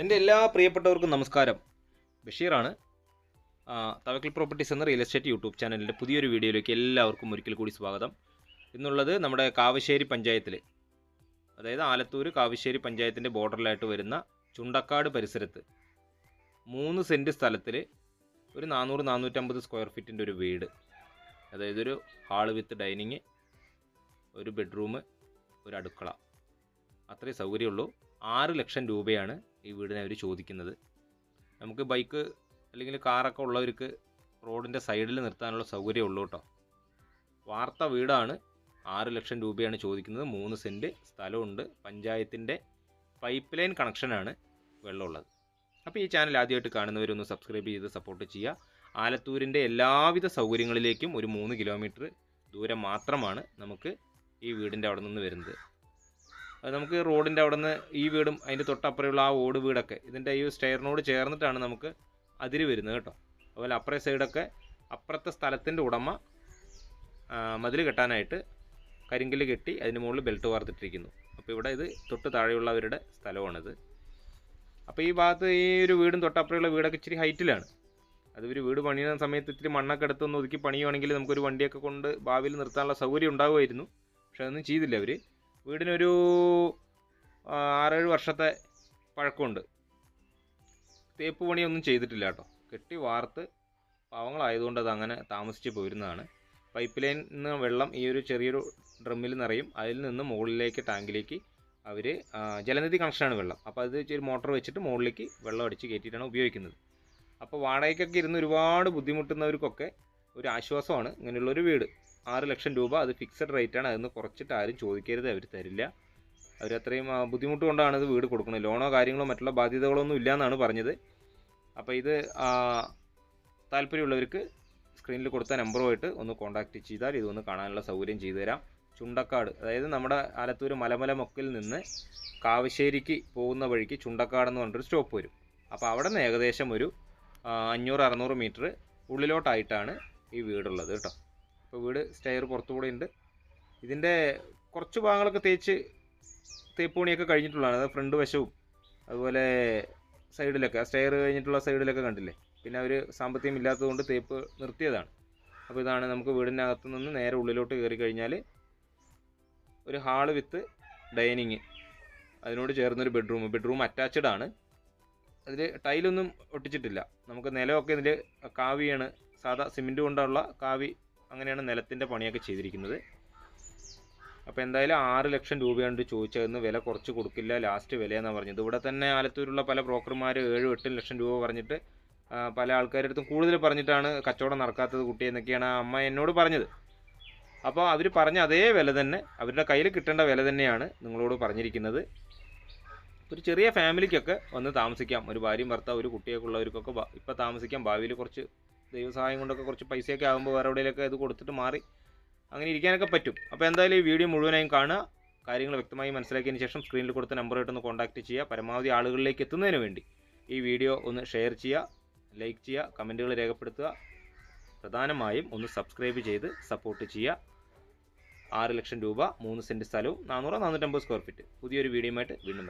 എന്റെ എല്ലാ പ്രിയപ്പെട്ടവർക്കും നമസ്കാരം. ബഷീറാണ്. തവക്കൽ പ്രോപ്പർട്ടീസ് എന്ന റിയൽ എസ്റ്റേറ്റ് യൂട്യൂബ് ചാനലിന്റെ പുതിയൊരു വീഡിയോയിലേക്ക് എല്ലാവർക്കും ഒരിക്കൽ കൂടി സ്വാഗതം. ഇന്നുള്ളത് നമ്മുടെ കാവശ്ശേരി പഞ്ചായത്തിൽ അതായത് ആലത്തൂർ കാവശ്ശേരി പഞ്ചായത്തിന്റെ ബോർഡറിലായിട്ട് വരുന്ന ചുണ്ടക്കാട് പരിസരത്ത് മൂന്ന് സെന്റ് സ്ഥലത്തിൽ ഒരു നാനൂറ് നാനൂറ്റമ്പത് സ്ക്വയർ ഫീറ്റിന്റെ ഒരു വീട് അതായത് ഒരു ഹാൾ വിത്ത് ഡൈനിങ് ഒരു ബെഡ്റൂം ഒരു അടുക്കള. അത്രയും സൗകര്യമുള്ളൂ. ആറ് ലക്ഷം രൂപയാണ് ഈ വീടിനെ അവർ ചോദിക്കുന്നത്. നമുക്ക് ബൈക്ക് അല്ലെങ്കിൽ കാറൊക്കെ ഉള്ളവർക്ക് റോഡിന്റെ സൈഡിൽ നിർത്താനുള്ള സൗകര്യം ഉള്ളൂ കേട്ടോ. വാർത്ത വീടാണ്. ആറ് ലക്ഷം രൂപയാണ് ചോദിക്കുന്നത്. മൂന്ന് സെന്റ് സ്ഥലമുണ്ട്. പഞ്ചായത്തിന്റെ പൈപ്പ് ലൈൻ കണക്ഷനാണ് വെള്ളമുള്ളത്. അപ്പോൾ ഈ ചാനൽ ആദ്യമായിട്ട് കാണുന്നവരൊന്ന് സബ്സ്ക്രൈബ് ചെയ്ത് സപ്പോർട്ട് ചെയ്യുക. ആലത്തൂരിന്റെ എല്ലാവിധ സൗകര്യങ്ങളിലേക്കും ഒരു മൂന്ന് കിലോമീറ്റർ ദൂരം മാത്രമാണ് നമുക്ക് ഈ വീടിന്റെ അവിടെ നിന്ന് വരുന്നത്. നമുക്ക് റോഡിന്റെ അവിടെ നിന്ന് ഈ വീടും അതിന്റെ തൊട്ടപ്പുറമുള്ള ആ ഓട് വീടൊക്കെ ഇതിന്റെ ഈ സ്റ്റെയറിനോട് ചേർന്നിട്ടാണ് നമുക്ക് അതിര് വരുന്നത് കേട്ടോ. അതുപോലെ അപ്പുറേ സൈഡൊക്കെ അപ്പുറത്തെ സ്ഥലത്തിന്റെ ഉടമ മതിൽ കെട്ടാനായിട്ട് കരിങ്കല്ല് കെട്ടി അതിന് മുകളിൽ ബെൽറ്റ് വാർത്തിട്ടിരിക്കുന്നു. അപ്പോൾ ഇവിടെ ഇത് തൊട്ട് താഴെയുള്ളവരുടെ സ്ഥലമാണിത്. അപ്പോൾ ഈ ഭാഗത്ത് ഈ ഒരു വീടും തൊട്ടപ്പുറമുള്ള വീടൊക്കെ ഇച്ചിരി ഹൈറ്റിലാണ്. അത് ഒരു വീട് പണിയുന്ന സമയത്ത് ഇത്തിരി മണ്ണൊക്കെ എടുത്തൊന്ന് ഒതുക്കി പണിയുവാണെങ്കിൽ നമുക്കൊരു വണ്ടിയൊക്കെ കൊണ്ട് ഭാവിയിൽ നിർത്താനുള്ള സൗകര്യം ഉണ്ടാകുമായിരുന്നു പക്ഷെ അതൊന്നും ചെയ്തില്ല അവർ വീടിനൊരു ആറേഴ് വർഷത്തെ പഴക്കമുണ്ട്. തേപ്പ് പണിയൊന്നും ചെയ്തിട്ടില്ല കേട്ടോ. കെട്ടി വാർത്ത് പാവങ്ങളായതുകൊണ്ട് അത് അങ്ങനെ താമസിച്ച് പോയിരുന്നതാണ് പൈപ്പ് ലൈനിൽ നിന്ന് വെള്ളം ഈ ഒരു ചെറിയൊരു ഡ്രമ്മിൽ നിറയും. അതിൽ നിന്ന് മുകളിലേക്ക് ടാങ്കിലേക്ക് അവർ ജലനിധി കണക്ഷനാണ് വെള്ളം. അപ്പോൾ അത് ചെറിയ മോട്ടോർ വെച്ചിട്ട് മുകളിലേക്ക് വെള്ളം അടിച്ച് കയറ്റിയിട്ടാണ് ഉപയോഗിക്കുന്നത്. അപ്പോൾ വാടകയ്ക്കൊക്കെ ഇരുന്ന് ഒരുപാട് ബുദ്ധിമുട്ടുന്നവർക്കൊക്കെ ഒരു ആശ്വാസമാണ് ഇങ്ങനെയുള്ളൊരു വീട്. ആറ് ലക്ഷം രൂപ അത് ഫിക്സഡ് റേറ്റ് ആണ്. അതിന് കുറച്ചിട്ട് ആരും ചോദിക്കരുത്. അവർ തരില്ല. അവർ അത്രയും ബുദ്ധിമുട്ട് കൊണ്ടാണ് ഇത് വീട് കൊടുക്കുന്നത്. ലോണോ കാര്യങ്ങളോ മറ്റുള്ള ബാധ്യതകളോ ഒന്നും ഇല്ല എന്നാണ് പറഞ്ഞത്. അപ്പോൾ ഇത് താല്പര്യമുള്ളവർക്ക് സ്ക്രീനിൽ കൊടുത്ത നമ്പറുമായിട്ട് ഒന്ന് കോൺടാക്റ്റ് ചെയ്താൽ ഇതൊന്ന് കാണാനുള്ള സൗകര്യം ചെയ്തുതരാം ചുണ്ടക്കാട് അതായത് നമ്മുടെ ആലത്തൂർ മലമല മൊക്കിൽ നിന്ന് കാവശ്ശേരിക്ക് പോകുന്ന വഴിക്ക് ചുണ്ടക്കാട് എന്ന് പറഞ്ഞൊരു സ്റ്റോപ്പ് വരും. അപ്പോൾ അവിടെ നിന്ന് ഏകദേശം ഒരു അഞ്ഞൂറ് അറുന്നൂറ് മീറ്റർ ഉള്ളിലോട്ടായിട്ടാണ് ഈ വീടുള്ളത് കേട്ടോ. ഇപ്പോൾ വീട് സ്റ്റെയർ പുറത്തുകൂടെ ഉണ്ട്. ഇതിന്റെ കുറച്ച് ഭാഗങ്ങളൊക്കെ തേച്ച് തേപ്പ് പണിയൊക്കെ കഴിഞ്ഞിട്ടുള്ളതാണ്. അത് ഫ്രണ്ട് വശവും അതുപോലെ സൈഡിലൊക്കെ ആ സ്റ്റെയർ കഴിഞ്ഞിട്ടുള്ള സൈഡിലൊക്കെ കണ്ടില്ലേ? പിന്നെ അവർ സാമ്പത്തികം ഇല്ലാത്തതുകൊണ്ട് തേപ്പ് നിർത്തിയതാണ്. അപ്പോൾ ഇതാണ് നമുക്ക് വീടിനകത്ത് നിന്ന് നേരെ ഉള്ളിലോട്ട് കയറി കഴിഞ്ഞാൽ ഒരു ഹാൾ വിത്ത് ഡൈനിങ്. അതിനോട് ചേർന്നൊരു ബെഡ്റൂം. ബെഡ്റൂം അറ്റാച്ച്ഡ് ആണ്. അതിൽ ടൈലൊന്നും ഒട്ടിച്ചിട്ടില്ല. നമുക്ക് നിലമൊക്കെ ഇതിൽ കാവിയാണ്. സാധാ സിമെന്റ് കൊണ്ടുള്ള കാവി അങ്ങനെയാണ് നിലത്തിന്റെ പണിയൊക്കെ ചെയ്തിരിക്കുന്നത്. അപ്പോൾ എന്തായാലും ആറ് ലക്ഷം രൂപയാണ് ചോദിച്ചതെന്ന് വില കുറച്ച് കൊടുക്കില്ല ലാസ്റ്റ് വിലയെന്നാണ് പറഞ്ഞത്. ഇവിടെ തന്നെ ആലത്തൂരുള്ള പല ബ്രോക്കർമാർ ഏഴും എട്ടും ലക്ഷം രൂപ പറഞ്ഞിട്ട് പല ആൾക്കാരുടെ അടുത്തും കൂടുതൽ പറഞ്ഞിട്ടാണ് കച്ചവടം നടക്കാത്തത് കുട്ടി എന്നൊക്കെയാണ് ആ അമ്മ എന്നോട് പറഞ്ഞത്. അപ്പോൾ അവർ പറഞ്ഞ അതേ വില തന്നെ അവരുടെ കയ്യിൽ കിട്ടേണ്ട വില തന്നെയാണ് നിങ്ങളോട് പറഞ്ഞിരിക്കുന്നത്. ഒരു ചെറിയ ഫാമിലിക്കൊക്കെ വന്ന് താമസിക്കാം. ഒരു ഭാര്യയും ഭർത്താവ് ഒരു കുട്ടിയൊക്കെ ഉള്ളവർക്കൊക്കെ ഇപ്പോൾ താമസിക്കാം. ഭാവിയിൽ കുറച്ച് ദൈവസഹായം കൊണ്ടൊക്കെ കുറച്ച് പൈസയൊക്കെ ആകുമ്പോൾ വേറെ എവിടെയെങ്കിലൊക്കെ ഇത് കൊടുത്തിട്ട് മാറി അങ്ങനെ ഇരിക്കാനൊക്കെ പറ്റും. അപ്പോൾ എന്തായാലും ഈ വീഡിയോ മുഴുവനായും കാണുക. കാര്യങ്ങൾ വ്യക്തമായി മനസ്സിലാക്കിയതിന് ശേഷം സ്ക്രീനിൽ കൊടുത്ത നമ്പറായിട്ടൊന്ന് കോൺടാക്റ്റ് ചെയ്യുക. പരമാവധി ആളുകളിലേക്ക് എത്തുന്നതിന് വേണ്ടി ഈ വീഡിയോ ഒന്ന് ഷെയർ ചെയ്യുക ലൈക്ക് ചെയ്യുക കമന്റുകൾ രേഖപ്പെടുത്തുക. പ്രധാനമായും ഒന്ന് സബ്സ്ക്രൈബ് ചെയ്ത് സപ്പോർട്ട് ചെയ്യുക. ആറ് ലക്ഷം രൂപ മൂന്ന് സെന്റ് സ്ഥലവും നാനൂറ് നാനൂറ്റമ്പത് സ്ക്വയർ ഫീറ്റ് പുതിയൊരു വീഡിയോയുമായിട്ട് വീണ്ടും വരാം.